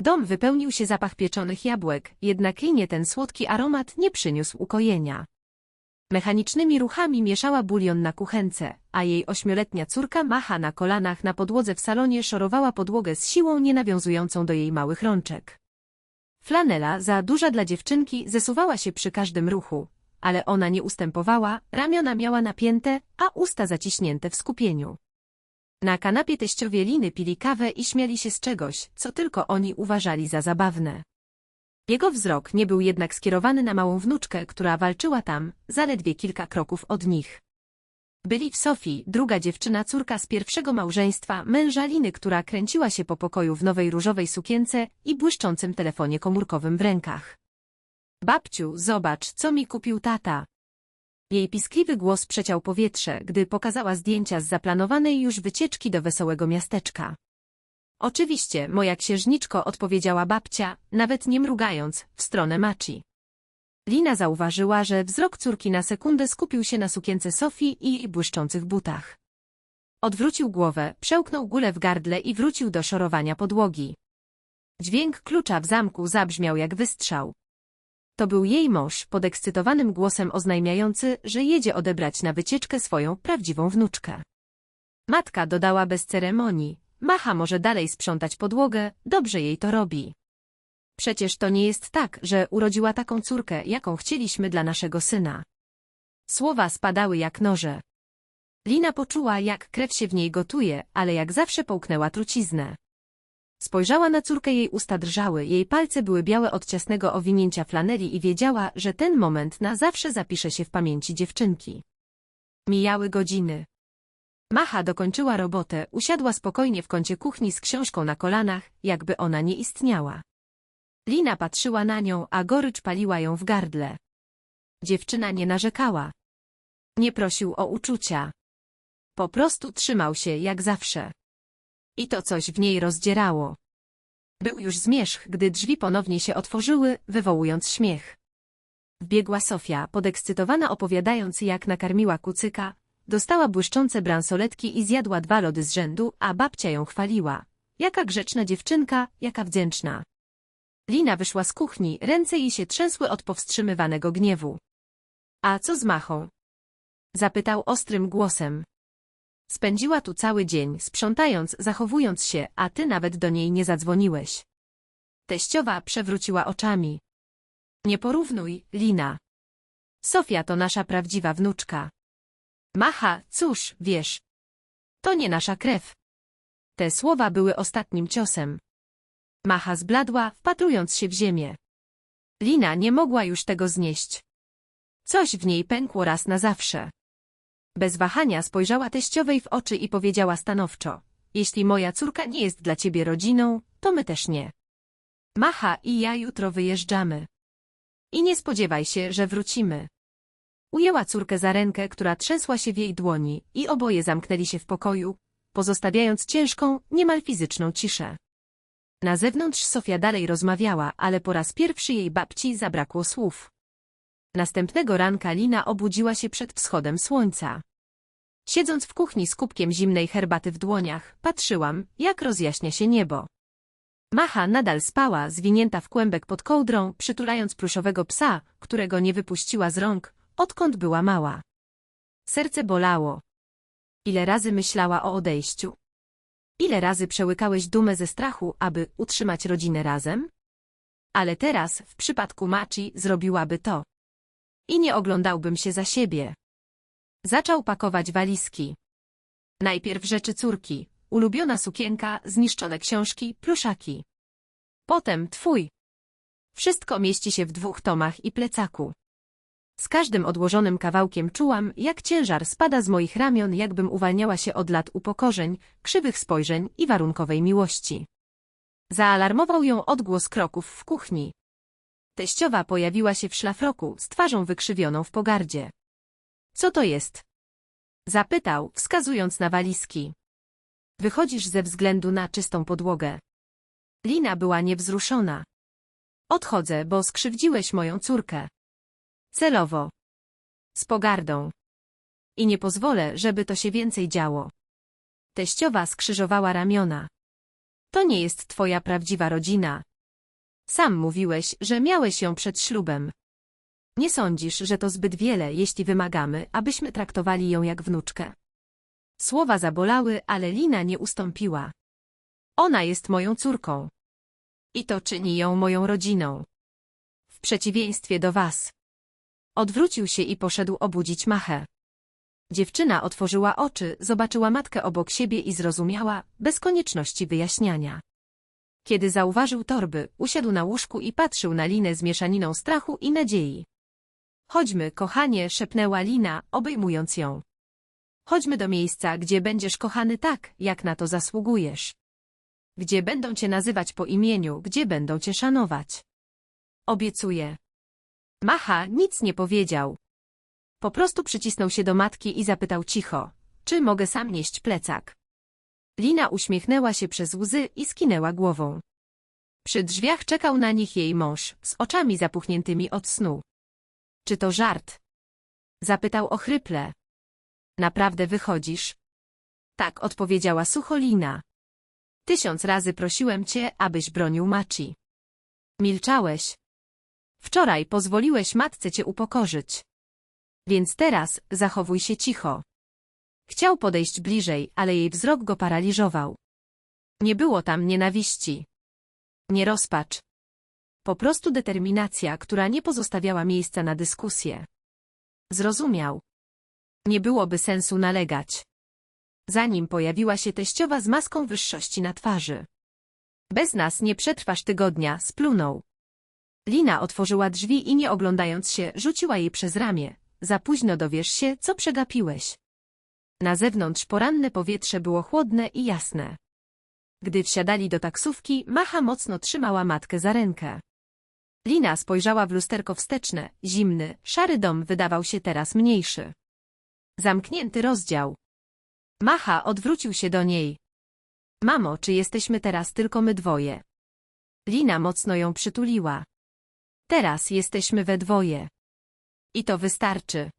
Dom wypełnił się zapach pieczonych jabłek, jednak linie ten słodki aromat nie przyniósł ukojenia. Mechanicznymi ruchami mieszała bulion na kuchence, a jej ośmioletnia córka macha na kolanach na podłodze w salonie szorowała podłogę z siłą nienawiązującą do jej małych rączek. Flanela, za duża dla dziewczynki, zesuwała się przy każdym ruchu, ale ona nie ustępowała, ramiona miała napięte, a usta zaciśnięte w skupieniu. Na kanapie teściowie Liny pili kawę i śmiali się z czegoś, co tylko oni uważali za zabawne. Jego wzrok nie był jednak skierowany na małą wnuczkę, która walczyła tam, zaledwie kilka kroków od nich. Byli w Sofii, druga dziewczyna córka z pierwszego małżeństwa, męża Liny, która kręciła się po pokoju w nowej różowej sukience i błyszczącym telefonie komórkowym w rękach. Babciu, zobacz, co mi kupił tata. Jej piskliwy głos przeciął powietrze, gdy pokazała zdjęcia z zaplanowanej już wycieczki do wesołego miasteczka. Oczywiście, moja księżniczko, odpowiedziała babcia, nawet nie mrugając, w stronę Maci. Lina zauważyła, że wzrok córki na sekundę skupił się na sukience Sofii i jej błyszczących butach. Odwrócił głowę, przełknął gulę w gardle i wrócił do szorowania podłogi. Dźwięk klucza w zamku zabrzmiał jak wystrzał. To był jej mąż, podekscytowanym głosem oznajmiający, że jedzie odebrać na wycieczkę swoją prawdziwą wnuczkę. Matka dodała bez ceremonii, Macha może dalej sprzątać podłogę, dobrze jej to robi. Przecież to nie jest tak, że urodziła taką córkę, jaką chcieliśmy dla naszego syna. Słowa spadały jak noże. Lina poczuła, jak krew się w niej gotuje, ale jak zawsze połknęła truciznę. Spojrzała na córkę, jej usta drżały, jej palce były białe od ciasnego owinięcia flaneli i wiedziała, że ten moment na zawsze zapisze się w pamięci dziewczynki. Mijały godziny. Macha dokończyła robotę, usiadła spokojnie w kącie kuchni z książką na kolanach, jakby ona nie istniała. Lina patrzyła na nią, a gorycz paliła ją w gardle. Dziewczyna nie narzekała. Nie prosił o uczucia. Po prostu trzymał się jak zawsze. I to coś w niej rozdzierało. Był już zmierzch, gdy drzwi ponownie się otworzyły, wywołując śmiech. Wbiegła Sofia, podekscytowana opowiadając jak nakarmiła kucyka, dostała błyszczące bransoletki i zjadła dwa lody z rzędu, a babcia ją chwaliła. Jaka grzeczna dziewczynka, jaka wdzięczna. Lina wyszła z kuchni, ręce jej się trzęsły od powstrzymywanego gniewu. A co z Machą? Zapytał ostrym głosem. Spędziła tu cały dzień, sprzątając, zachowując się, a ty nawet do niej nie zadzwoniłeś. Teściowa przewróciła oczami. Nie porównuj, Lina. Sofia to nasza prawdziwa wnuczka. Macha, cóż, wiesz. To nie nasza krew. Te słowa były ostatnim ciosem. Macha zbladła, wpatrując się w ziemię. Lina nie mogła już tego znieść. Coś w niej pękło raz na zawsze. Bez wahania spojrzała teściowej w oczy i powiedziała stanowczo. Jeśli moja córka nie jest dla ciebie rodziną, to my też nie. Macha i ja jutro wyjeżdżamy. I nie spodziewaj się, że wrócimy. Ujęła córkę za rękę, która trzęsła się w jej dłoni i oboje zamknęli się w pokoju, pozostawiając ciężką, niemal fizyczną ciszę. Na zewnątrz Sofia dalej rozmawiała, ale po raz pierwszy jej babci zabrakło słów. Następnego ranka Lina obudziła się przed wschodem słońca. Siedząc w kuchni z kubkiem zimnej herbaty w dłoniach, patrzyłam, jak rozjaśnia się niebo. Macha nadal spała, zwinięta w kłębek pod kołdrą, przytulając pluszowego psa, którego nie wypuściła z rąk, odkąd była mała. Serce bolało. Ile razy myślała o odejściu? Ile razy przełykałeś dumę ze strachu, aby utrzymać rodzinę razem? Ale teraz, w przypadku Maci, zrobiłaby to. I nie oglądałbym się za siebie. Zaczął pakować walizki. Najpierw rzeczy córki, ulubiona sukienka, zniszczone książki, pluszaki. Potem twój. Wszystko mieści się w dwóch tomach i plecaku. Z każdym odłożonym kawałkiem czułam, jak ciężar spada z moich ramion, jakbym uwalniała się od lat upokorzeń, krzywych spojrzeń i warunkowej miłości. Zaalarmował ją odgłos kroków w kuchni. Teściowa pojawiła się w szlafroku, z twarzą wykrzywioną w pogardzie. Co to jest? Zapytał, wskazując na walizki. Wychodzisz ze względu na czystą podłogę. Lina była niewzruszona. Odchodzę, bo skrzywdziłeś moją córkę. Celowo. Z pogardą. I nie pozwolę, żeby to się więcej działo. Teściowa skrzyżowała ramiona. To nie jest twoja prawdziwa rodzina, Sam mówiłeś, że miałeś ją przed ślubem. Nie sądzisz, że to zbyt wiele, jeśli wymagamy, abyśmy traktowali ją jak wnuczkę. Słowa zabolały, ale Lina nie ustąpiła. Ona jest moją córką. I to czyni ją moją rodziną. W przeciwieństwie do was. Odwrócił się i poszedł obudzić Machę. Dziewczyna otworzyła oczy, zobaczyła matkę obok siebie i zrozumiała, bez konieczności wyjaśniania. Kiedy zauważył torby, usiadł na łóżku i patrzył na Linę z mieszaniną strachu i nadziei. Chodźmy, kochanie, szepnęła Lina, obejmując ją. Chodźmy do miejsca, gdzie będziesz kochany tak, jak na to zasługujesz. Gdzie będą cię nazywać po imieniu, gdzie będą cię szanować. Obiecuję. Macha nic nie powiedział. Po prostu przycisnął się do matki i zapytał cicho, czy mogę sam nieść plecak. Lina uśmiechnęła się przez łzy i skinęła głową. Przy drzwiach czekał na nich jej mąż, z oczami zapuchniętymi od snu. Czy to żart? Zapytał ochryple. Naprawdę wychodzisz? Tak, odpowiedziała sucho Lina. Tysiąc razy prosiłem cię, abyś bronił Maci. Milczałeś. Wczoraj pozwoliłeś matce cię upokorzyć. Więc teraz zachowuj się cicho. Chciał podejść bliżej, ale jej wzrok go paraliżował. Nie było tam nienawiści. Nie rozpacz. Po prostu determinacja, która nie pozostawiała miejsca na dyskusję. Zrozumiał. Nie byłoby sensu nalegać. Zanim pojawiła się teściowa z maską wyższości na twarzy. Bez nas nie przetrwasz tygodnia, splunął. Lina otworzyła drzwi i nie oglądając się, rzuciła jej przez ramię. Za późno dowiesz się, co przegapiłeś. Na zewnątrz poranne powietrze było chłodne i jasne. Gdy wsiadali do taksówki, Macha mocno trzymała matkę za rękę. Lina spojrzała w lusterko wsteczne, zimny, szary dom wydawał się teraz mniejszy. Zamknięty rozdział. Macha odwrócił się do niej. Mamo, czy jesteśmy teraz tylko my dwoje? Lina mocno ją przytuliła. Teraz jesteśmy we dwoje. I to wystarczy.